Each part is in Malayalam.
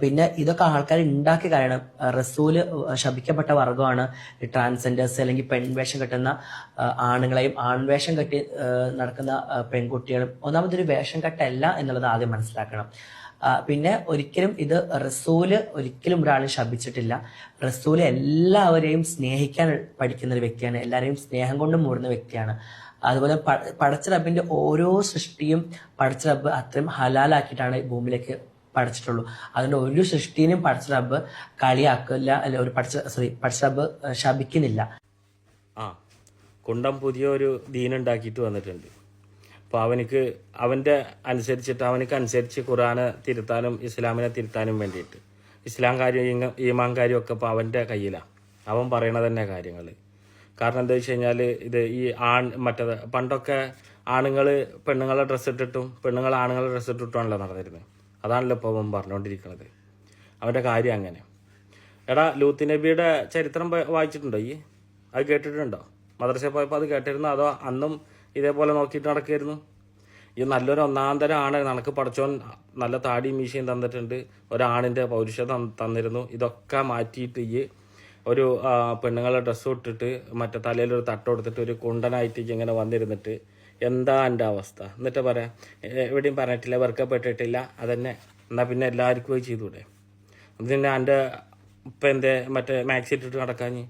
പിന്നെ ഇതൊക്കെ ആൾക്കാർ ഉണ്ടാക്കിയ കാരണം റസൂൽ ശപിക്കപ്പെട്ട വർഗമാണ് ട്രാൻസ്ജെൻഡേഴ്സ് അല്ലെങ്കിൽ പെൺവേഷം കെട്ടുന്ന ആണുങ്ങളെയും ആൺവേഷം കെട്ടി നടക്കുന്ന പെൺകുട്ടികളും ഒന്നാമതൊരു വേഷം കെട്ടല്ല എന്നുള്ളത് ആദ്യം മനസ്സിലാക്കണം. പിന്നെ ഒരിക്കലും ഇത് റസൂൽ ഒരിക്കലും ഒരാളെ ശപിച്ചിട്ടില്ല. റസൂൽ എല്ലാവരെയും സ്നേഹിക്കാൻ പഠിക്കുന്ന ഒരു വ്യക്തിയാണ്. എല്ലാവരെയും സ്നേഹം കൊണ്ട് മൂടുന്ന വ്യക്തിയാണ്. അതുപോലെ പടച്ച റബ്ബിന്റെ ഓരോ സൃഷ്ടിയും പടച്ച റബ്ബ് അത്രയും ഹലാലാക്കിയിട്ടാണ് ഭൂമിയിലേക്ക് പഠിച്ചിട്ടുള്ളൂ. അതുകൊണ്ട് ഒരു സൃഷ്ടിനെയും പഠിച്ച റബ്ബ് കളിയാക്കില്ല അല്ല ഒരു പഠിച്ച സോറി പഠിച്ച റബ്ബ് ശപിക്കുന്നില്ല. ആ കുണ്ടം പുതിയ ഒരു ദീനുണ്ടാക്കിയിട്ട് വന്നിട്ടുണ്ട്. അപ്പോൾ അവനക്ക് അവന്റെ അനുസരിച്ചിട്ട് അവനക്ക് അനുസരിച്ച് ഖുറാനെ തിരുത്താനും ഇസ്ലാമിനെ തിരുത്താനും വേണ്ടിയിട്ട്. ഇസ്ലാം കാര്യം ഈമാൻ കാര്യം ഒക്കെ ഇപ്പോൾ അവന്റെ കയ്യിലാണ് അവൻ പറയണ തന്നെ കാര്യങ്ങൾ കാരണം എന്താ വെച്ച് കഴിഞ്ഞാൽ ഇത് ഈ ആൺ മറ്റേത് പണ്ടൊക്കെ ആണുങ്ങൾ പെണ്ണുങ്ങളെ ഡ്രസ്സ് ഇട്ടിട്ടും പെണ്ണുങ്ങൾ ആണുങ്ങളെ ഡ്രസ്സ് ഇട്ടിട്ടുമാണല്ലോ നടന്നിരുന്നത് അതാണല്ലോ ഇപ്പോൾ അവൻ പറഞ്ഞുകൊണ്ടിരിക്കുന്നത് അവന്റെ കാര്യം അങ്ങനെ. എടാ ലൂത്ത് നബിയുടെ ചരിത്രം വായിച്ചിട്ടുണ്ടോ ഈ? അത് കേട്ടിട്ടുണ്ടോ? മദ്രസ പോയപ്പോൾ അത് കേട്ടിരുന്നു? അതോ അന്നും ഇതേപോലെ നോക്കിയിട്ട് നടക്കായിരുന്നു ഈ നല്ലൊരു ഒന്നാം തരം ആണ്. നനക്ക് പഠിച്ചോൻ നല്ല താടിയും മീശയും തന്നിട്ടുണ്ട്. ഒരാണിന്റെ പൗരുഷം തന്ന് തന്നിരുന്നു. ഇതൊക്കെ മാറ്റിയിട്ട് ഈ ഒരു പെണ്ണുങ്ങളെ ഡ്രസ്സ് ഇട്ടിട്ട് മറ്റേ തലയിലൊരു തട്ട് കൊടുത്തിട്ട് ഒരു കുണ്ടനായിട്ട് ഇങ്ങനെ വന്നിരുന്നിട്ട് എന്താ എന്റെ അവസ്ഥ? എന്നിട്ട് പറയാം. എവിടെയും പറഞ്ഞിട്ടില്ല വെറുക്കപ്പെട്ടിട്ടില്ല അതന്നെ. എന്നാൽ പിന്നെ എല്ലാവർക്കും പോയി ചെയ്തൂടെ അതിന് എന്റെ ഇപ്പം എന്തേ മറ്റേ മാക്സി ഇട്ടിട്ട് നടക്കാഞ്ഞ്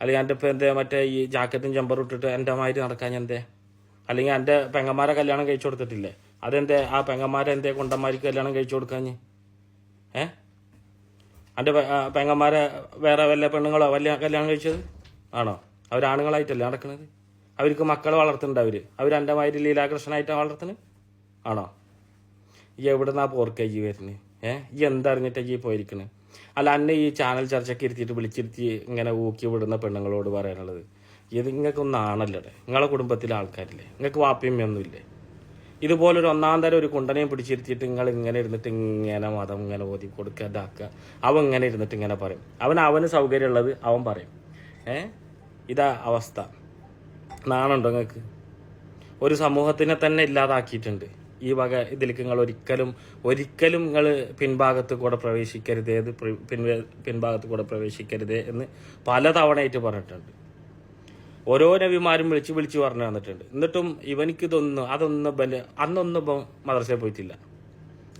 അല്ലെങ്കിൽ എന്റെ ഇപ്പം എന്തേ മറ്റേ ഈ ജാക്കറ്റും ജമ്പറും ഇട്ടിട്ട് എന്റെ മാതിരി നടക്കാഞ്ഞ് എന്തേ? അല്ലെങ്കിൽ എന്റെ പെങ്ങന്മാരെ കല്യാണം കഴിച്ചു കൊടുത്തിട്ടില്ലേ? അതെന്തേ? ആ പെങ്ങന്മാരെ എന്തേ കൊണ്ടന്മാർക്ക് കല്യാണം കഴിച്ചു കൊടുക്കാഞ്ഞ് ഏ? എന്റെ പെങ്ങന്മാരെ വേറെ വല്ല പെണ്ണുങ്ങളോ വല്ല കല്യാണം കഴിച്ചത്? ആണോ? അവരാണുങ്ങളായിട്ടല്ലേ നടക്കുന്നത്? അവർക്ക് മക്കളെ വളർത്തുന്നുണ്ട് അവർ അവർ എന്റെ മാതിരി ലീലാകൃഷ്ണനായിട്ടാണ് വളർത്തുന്നത് ആണോ? ഈ എവിടുന്നാ പോർക്ക ഈ വരുന്നത് ഏ? ഈ എന്തറിഞ്ഞിട്ടാ ഈ പോയിരിക്കണ്? അല്ല അന്നെ ഈ ചാനൽ ചർച്ചയ്ക്ക് ഇരുത്തിയിട്ട് വിളിച്ചിരുത്തി ഇങ്ങനെ ഊക്കി വിടുന്ന പെണ്ണുങ്ങളോട് പറയാനുള്ളത്. ഇത് നിങ്ങൾക്കൊന്നും ആണല്ലേ നിങ്ങളെ കുടുംബത്തിലെ ആൾക്കാരില്ലേ? നിങ്ങൾക്ക് വാപ്പിയമ്മയൊന്നുമില്ലേ? ഇതുപോലൊരു ഒന്നാം തരം ഒരു കുണ്ടനെയും പിടിച്ചിരുത്തിയിട്ട് നിങ്ങൾ ഇങ്ങനെ ഇരുന്നിട്ട് ഇങ്ങനെ മതം ഇങ്ങനെ ഓതി കൊടുക്കുക ഇതാക്കുക അവൻ ഇങ്ങനെ ഇരുന്നിട്ട് ഇങ്ങനെ പറയും. അവൻ അവന് സൗകര്യമുള്ളത് അവൻ പറയും. ഏ? ഇതാ അവസ്ഥ. നാണുണ്ടോ നിങ്ങൾക്ക്? ഒരു സമൂഹത്തിനെ തന്നെ ഇല്ലാതാക്കിയിട്ടുണ്ട്. ഈ വക ഇതിലേക്ക് നിങ്ങൾ ഒരിക്കലും ഒരിക്കലും നിങ്ങൾ പിൻഭാഗത്ത് കൂടെ പ്രവേശിക്കരുത് ഇത് പിൻ പിൻഭാഗത്ത് കൂടെ പ്രവേശിക്കരുതേ എന്ന് പലതവണയായിട്ട് പറഞ്ഞിട്ടുണ്ട്. ഓരോ നബിമാരും വിളിച്ച് വിളിച്ച് പറഞ്ഞു തന്നിട്ടുണ്ട്. എന്നിട്ടും ഇവനിക്ക് ഇതൊന്നും അതൊന്നും ബല അന്നൊന്നും ഇപ്പം മദ്രസയിൽ പോയിട്ടില്ല.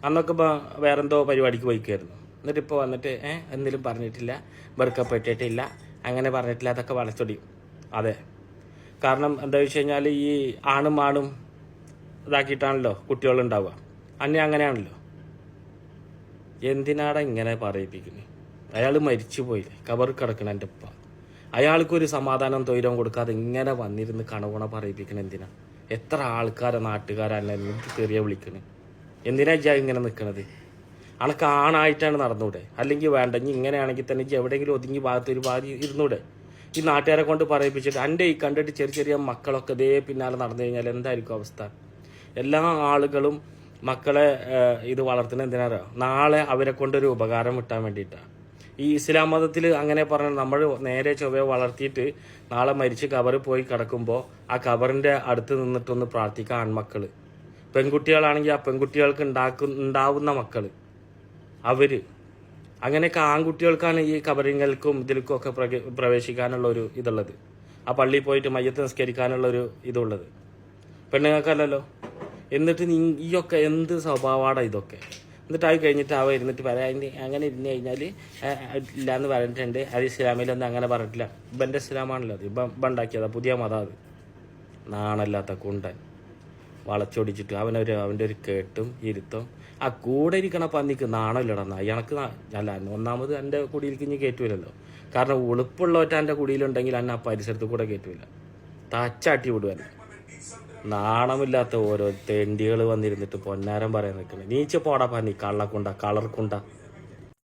അന്നൊക്കെ ഇപ്പം വേറെന്തോ പരിപാടിക്ക് പോയിക്കായിരുന്നു. എന്നിട്ട് ഇപ്പോൾ വന്നിട്ട് ഏഹ് എന്തെങ്കിലും പറഞ്ഞിട്ടില്ല വെറുക്കപ്പെട്ടിട്ടില്ല അങ്ങനെ പറഞ്ഞിട്ടില്ല അതൊക്കെ വളച്ചൊടിയും. അതെ. കാരണം എന്താ വെച്ച് കഴിഞ്ഞാൽ ഈ ആണും ആണും ഇതാക്കിയിട്ടാണല്ലോ കുട്ടികളുണ്ടാവുക. അന്നെ അങ്ങനെയാണല്ലോ. എന്തിനാടാ ഇങ്ങനെ പറയിപ്പിക്കുന്നത് അയാൾ മരിച്ചു പോയില്ലേ കബർ കിടക്കണ എന്റെ ഉപ്പ. അയാൾക്കൊരു സമാധാനം തൈരം കൊടുക്കാതെ ഇങ്ങനെ വന്നിരുന്ന് കണകുണ പറയിപ്പിക്കണ എന്തിനാ? എത്ര ആൾക്കാരെ നാട്ടുകാരല്ല തെറിയ വിളിക്കണേ എന്തിനാ ജാ ഇങ്ങനെ നിൽക്കണത് അണക്ക് ആണായിട്ടാണ് നടന്നൂടെ? അല്ലെങ്കിൽ വേണ്ട ഇനി ഇങ്ങനെയാണെങ്കിൽ തന്നെ എവിടെയെങ്കിലും ഒതുങ്ങി ഭാഗത്ത് ഒരു ഭാഗം ഇരുന്നൂടെ? ഈ നാട്ടുകാരെ കൊണ്ട് പറയിപ്പിച്ചിട്ട് എന്റെ ഈ കണ്ടിട്ട് ചെറിയ ചെറിയ മക്കളൊക്കെ ഇതേ പിന്നാലെ നടന്നു കഴിഞ്ഞാൽ എന്തായിരിക്കും അവസ്ഥ? എല്ലാ ആളുകളും മക്കളെ ഇത് വളർത്തുന്നത് എന്തിനാ നാളെ അവരെ കൊണ്ടൊരു ഉപകാരം കിട്ടാൻ വേണ്ടിയിട്ടാണ് ഈ ഇസ്ലാം മതത്തിൽ അങ്ങനെ പറഞ്ഞാൽ നമ്മൾ നേരെ ചൊവ്വയെ വളർത്തിയിട്ട് നാളെ മരിച്ച് കബറിൽ പോയി കിടക്കുമ്പോൾ ആ കബറിന്റെ അടുത്ത് നിന്നിട്ടൊന്ന് പ്രാർത്ഥിക്കുക ആൺമക്കൾ പെൺകുട്ടികളാണെങ്കിൽ ആ പെൺകുട്ടികൾക്ക് ഉണ്ടാക്കുന്ന ഉണ്ടാവുന്ന മക്കൾ അവർ. അങ്ങനെയൊക്കെ ആൺകുട്ടികൾക്കാണ് ഈ കബറിങ്ങൽക്കും ഇതിൽക്കും ഒക്കെ പ്രവേശിക്കാനുള്ള ഒരു ഇതുള്ളത്. ആ പള്ളിയിൽ പോയിട്ട് മയ്യത്ത് നിസ്കരിക്കാനുള്ള ഒരു ഇതുള്ളത്. പെണ്ണുങ്ങൾക്കല്ലല്ലോ. എന്നിട്ട് നീ ഈയൊക്കെ എന്ത് സ്വഭാവമാണ് ഇതൊക്കെ? എന്നിട്ട് ആയി കഴിഞ്ഞിട്ട് അവ ഇരുന്നിട്ട് പറയാം "അതിന് അങ്ങനെ ഇരുന്ന് കഴിഞ്ഞാൽ ഇല്ല എന്ന് പറഞ്ഞിട്ടുണ്ട്. അത് ഇസ്ലാമിലൊന്നും അങ്ങനെ പറഞ്ഞിട്ടില്ല. ഇബന്റെ ഇസ്ലാമാണല്ലോ അത്. ഇപ്പം ഉണ്ടാക്കിയതാ. പുതിയ മതം അത്. നാണല്ലാത്ത കുണ്ടൻ. വളച്ചൊടിച്ചിട്ട് അവനൊരു അവന്റെ ഒരു കേട്ടും ഇരുത്തും. ആ കൂടെ ഇരിക്കണ പന്നിക്ക് നാണമില്ലടാ എനക്ക് അല്ല ഒന്നാമത് എന്റെ കുടിയിലേക്ക് ഇനി കയറ്റൂലല്ലോ കാരണം ഉളുപ്പുള്ളവറ്റ എന്റെ കുടിയിലുണ്ടെങ്കിൽ എന്നെ ആ പരിസരത്ത് കൂടെ കയറ്റൂല തച്ചാട്ടി വിടുവല്ല നാണമില്ലാത്ത ഓരോ തെണ്ടികൾ വന്നിരുന്നിട്ട് പൊന്നാരം പറയാൻ നിൽക്കുന്നത് നീച്ച പോടാ പന്നി. കള്ളക്കുണ്ട കളർക്കുണ്ട.